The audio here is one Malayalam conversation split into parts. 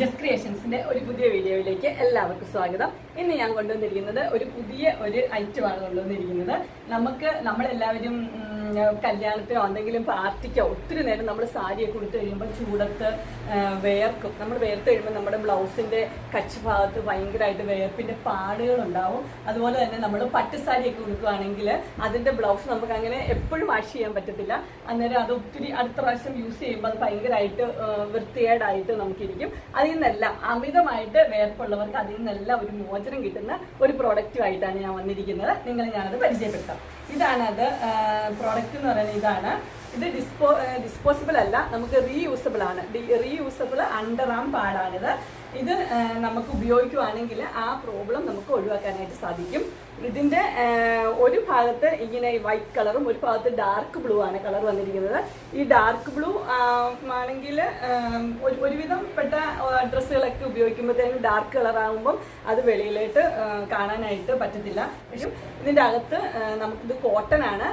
ജസ്റ്റ് ക്രിയേഷൻസിന്റെ ഒരു പുതിയ വീഡിയോയിലേക്ക് എല്ലാവർക്കും സ്വാഗതം. ഇന്ന് ഞാൻ കൊണ്ടുവന്നിരിക്കുന്നത് ഒരു പുതിയ ഒരു ഐറ്റമാണ് കൊണ്ടുവന്നിരിക്കുന്നത്. നമുക്ക് നമ്മളെല്ലാവരും കല്യാണത്തിനോ എന്തെങ്കിലും പാർട്ടിക്കോ ഒത്തിരി നേരം നമ്മൾ സാരിയൊക്കെ കൊടുത്തു കഴിയുമ്പോൾ ചൂടത്ത് വേർക്കും. നമ്മൾ വേർത്ത് കഴിയുമ്പോൾ നമ്മുടെ ബ്ലൗസിന്റെ കച്ച് ഭാഗത്ത് ഭയങ്കരമായിട്ട് വേർപ്പിന്റെ പാടുകൾ ഉണ്ടാവും അതുപോലെ തന്നെ നമ്മൾ പട്ടുസാരിയൊക്കെ കൊടുക്കുകയാണെങ്കിൽ അതിന്റെ ബ്ലൗസ് നമുക്ക് അങ്ങനെ എപ്പോഴും വാഷ് ചെയ്യാൻ പറ്റത്തില്ല. അന്നേരം അത് ഒത്തിരി അടുത്ത പ്രാവശ്യം യൂസ് ചെയ്യുമ്പോൾ അത് ഭയങ്കരമായിട്ട് വൃത്തികേടായിട്ട് നമുക്കിരിക്കും. അതിൽ നിന്നെല്ലാം അമിതമായിട്ട് വേർപ്പുള്ളവർക്ക് അതിൽ നിന്നെല്ലാം ഒരു മോചനം കിട്ടുന്ന ഒരു പ്രോഡക്റ്റുമായിട്ടാണ് ഞാൻ വന്നിരിക്കുന്നത്. നിങ്ങളെ ഞാനത് പരിചയപ്പെടുത്താം. ഇതാണ് അത് പ്രോഡക്റ്റ് എന്ന് പറയുന്നത് ഇതാണ് ഇത് ഡിസ്പോ ഡിസ്പോസിബിൾ അല്ല നമുക്ക് റീയൂസബിൾ ആണ്. റീയൂസബിൾ അണ്ടർ ആം പാടാണിത് ഇത് നമുക്ക് ഉപയോഗിക്കുവാണെങ്കിൽ ആ പ്രോബ്ലം നമുക്ക് ഒഴിവാക്കാനായിട്ട് സാധിക്കും. ഇതിന്റെ ഒരു ഭാഗത്ത് ഇങ്ങനെ വൈറ്റ് കളറും ഒരു ഭാഗത്ത് ഡാർക്ക് ബ്ലൂ ആണ് കളർ വന്നിരിക്കുന്നത്. ഈ ഡാർക്ക് ബ്ലൂ ആണെങ്കിൽ ഒരു ഒരുവിധം പെട്ട ഡ്രസ്സുകളൊക്കെ ഉപയോഗിക്കുമ്പോഴത്തേനും ഡാർക്ക് കളർ ആകുമ്പം അത് വെളിയിലോട്ട് കാണാനായിട്ട് പറ്റത്തില്ല. പക്ഷെ ഇതിന്റെ അകത്ത് നമുക്കിത് കോട്ടൺ ആണ്.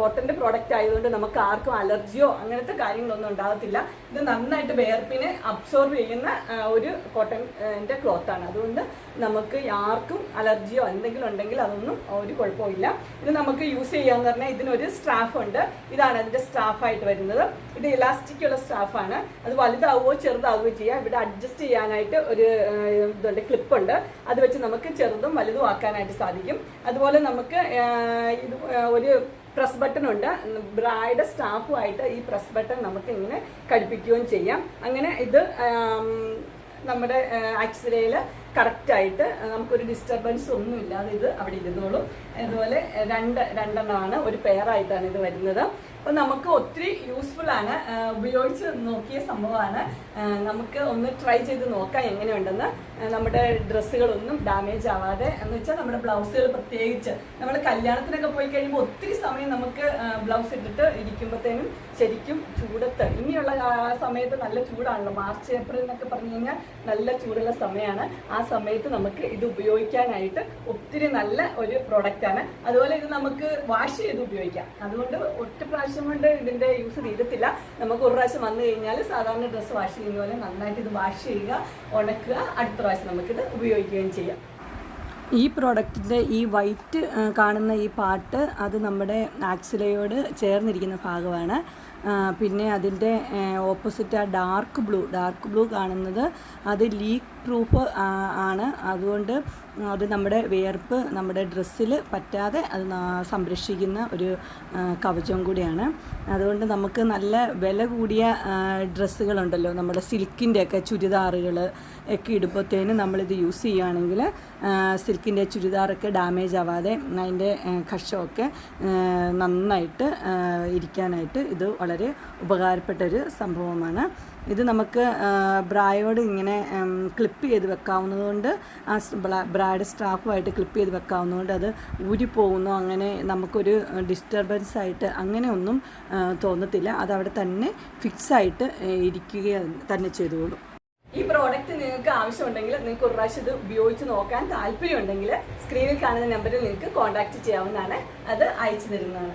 കോട്ടന്റെ പ്രോഡക്റ്റ് ആയതുകൊണ്ട് നമുക്ക് ആർക്കും അലർജിയോ അങ്ങനത്തെ കാര്യങ്ങളൊന്നും ഉണ്ടാകത്തില്ല. ഇത് നന്നായിട്ട് വേർപ്പിനെ അബ്സോർബ് ചെയ്യുന്ന ഒരു കോട്ടന്റെ ക്ലോത്ത് ആണ്. അതുകൊണ്ട് നമുക്ക് ആർക്കും അലർജിയോ എന്തെങ്കിലും ഉണ്ടെങ്കിൽ അതൊന്നും ഒരു കുഴപ്പമില്ല ഇത് നമുക്ക് യൂസ് ചെയ്യാന്ന് പറഞ്ഞാൽ ഇതിനൊരു സ്റ്റാഫ് ഉണ്ട്. ഇതാണ് അതിന്റെ സ്റ്റാഫായിട്ട് വരുന്നത്. ഇത് ഇലാസ്റ്റിക് ഉള്ള സ്റ്റാഫാണ് അത് വലുതാവുകയോ ചെറുതാവുകയോ ചെയ്യാം. ഇവിടെ അഡ്ജസ്റ്റ് ചെയ്യാനായിട്ട് ഒരു ഇതുണ്ട് ക്ലിപ്പുണ്ട് അത് വെച്ച് നമുക്ക് ചെറുതും വലുതും ആക്കാനായിട്ട് സാധിക്കും. അതുപോലെ നമുക്ക് ഇത് ഒരു പ്രസ് ബട്ടൺ ഉണ്ട്. ബ്രായുടെ സ്റ്റാഫുമായിട്ട് ഈ പ്രസ് ബട്ടൺ നമുക്ക് ഇങ്ങനെ ഘടിപ്പിക്കുകയും ചെയ്യാം. അങ്ങനെ ഇത് നമ്മുടെ ആക്സിലയിൽ കറക്റ്റായിട്ട് നമുക്കൊരു ഡിസ്റ്റർബൻസ് ഒന്നും ഇല്ലാതെ ഇത് അവിടെ ഇരുന്നോളും. അതുപോലെ രണ്ട് രണ്ടെണ്ണമാണ്. ഒരു പെയറായിട്ടാണ് ഇത് വരുന്നത്. അപ്പം നമുക്ക് ഒത്തിരി യൂസ്ഫുൾ ആണ് ഉപയോഗിച്ച് നോക്കിയ സംഭവമാണ്. നമുക്ക് ഒന്ന് ട്രൈ ചെയ്ത് നോക്കാം എങ്ങനെയുണ്ടെന്ന്. നമ്മുടെ ഡ്രസ്സുകളൊന്നും ഡാമേജ് ആവാതെ. എന്ന് വെച്ചാൽ നമ്മുടെ ബ്ലൗസുകൾ പ്രത്യേകിച്ച്. നമ്മൾ കല്യാണത്തിനൊക്കെ പോയി കഴിയുമ്പോൾ ഒത്തിരി സമയം നമുക്ക് ബ്ലൗസ് ഇട്ടിട്ട് ഇരിക്കുമ്പോഴത്തേനും ശരിക്കും ചൂടത്ത്. ഇനിയുള്ള സമയത്ത് നല്ല ചൂടാണല്ലോ. മാർച്ച് ഏപ്രിൽ എന്നൊക്കെ പറഞ്ഞു കഴിഞ്ഞാൽ നല്ല ചൂടുള്ള സമയമാണ് ആ സമയത്ത് നമുക്ക് ഇത് ഉപയോഗിക്കാനായിട്ട് ഒത്തിരി നല്ല ഒരു പ്രോഡക്റ്റ് ആണ്. അതുപോലെ ഇത് നമുക്ക് വാഷ് ചെയ്ത് ഉപയോഗിക്കാം. അതുകൊണ്ട് ഒറ്റ പ്രാവശ്യം കൊണ്ട് ഇതിന്റെ യൂസ് തീരത്തില്ല. നമുക്ക് ഒരു പ്രാവശ്യം വന്നു കഴിഞ്ഞാൽ സാധാരണ ഡ്രസ്സ് വാഷ് ചെയ്യുന്ന പോലെ നന്നായിട്ട് ഇത് വാഷ് ചെയ്യുക ഉണക്കുക. അടുത്ത പ്രാവശ്യം നമുക്കിത് ഉപയോഗിക്കുകയും ചെയ്യാം. ഈ പ്രോഡക്റ്റിന്റെ ഈ വൈറ്റ് കാണുന്ന ഈ പാട്ട് അത് നമ്മുടെ ആക്സിലയോട് ചേർന്നിരിക്കുന്ന ഭാഗമാണ്. പിന്നെ അതിന്റെ ഓപ്പോസിറ്റ് ആ ഡാർക്ക് ബ്ലൂ ഡാർക്ക് ബ്ലൂ കാണുന്നത് അത് ലീക്ക് പ്രൂഫ് ആണ്. അതുകൊണ്ട് അത് നമ്മുടെ വിയർപ്പ് നമ്മുടെ ഡ്രസ്സിൽ പറ്റാതെ അത് സംരക്ഷിക്കുന്ന ഒരു കവചം കൂടിയാണ്. അതുകൊണ്ട് നമുക്ക് നല്ല വില കൂടിയ ഡ്രസ്സുകളുണ്ടല്ലോ. നമ്മുടെ സിൽക്കിന്റെ ഒക്കെ ചുരിദാറുകൾ ഒക്കെ ഇടുമ്പോഴത്തേന് നമ്മളിത് യൂസ് ചെയ്യുകയാണെങ്കിൽ സിൽക്കിന്റെ ചുരിദാറൊക്കെ ഡാമേജ് ആവാതെ അതിന്റെ കഷമൊക്കെ നന്നായിട്ട് ഇരിക്കാനായിട്ട് ഇത് വളരെ ഉപകാരപ്പെട്ട ഒരു സംഭവമാണ്. ഇത് നമുക്ക് ബ്രായോട് ഇങ്ങനെ ക്ലിപ്പ് ചെയ്ത് വെക്കാവുന്നതുകൊണ്ട് ആ ബ്രായുടെ സ്റ്റാഫുമായിട്ട് ക്ലിപ്പ് ചെയ്ത് വെക്കാവുന്നതുകൊണ്ട് അത് ഊരിപ്പോകുന്നു അങ്ങനെ നമുക്കൊരു ഡിസ്റ്റർബൻസ് ആയിട്ട് അങ്ങനെയൊന്നും തോന്നത്തില്ല. അതവിടെ തന്നെ ഫിക്സായിട്ട് ഇരിക്കുക തന്നെ ചെയ്തോളൂ ഈ പ്രോഡക്റ്റ് നിങ്ങൾക്ക് ആവശ്യമുണ്ടെങ്കിൽ നിങ്ങൾക്ക് ഒരു പ്രാവശ്യം ഇത് ഉപയോഗിച്ച് നോക്കാൻ താല്പര്യമുണ്ടെങ്കിൽ സ്ക്രീനിൽ കാണുന്ന നമ്പറിൽ നിങ്ങൾക്ക് കോൺടാക്ട് ചെയ്യാവുന്നതാണ്. അത് അയച്ചു തരുന്നതാണ്.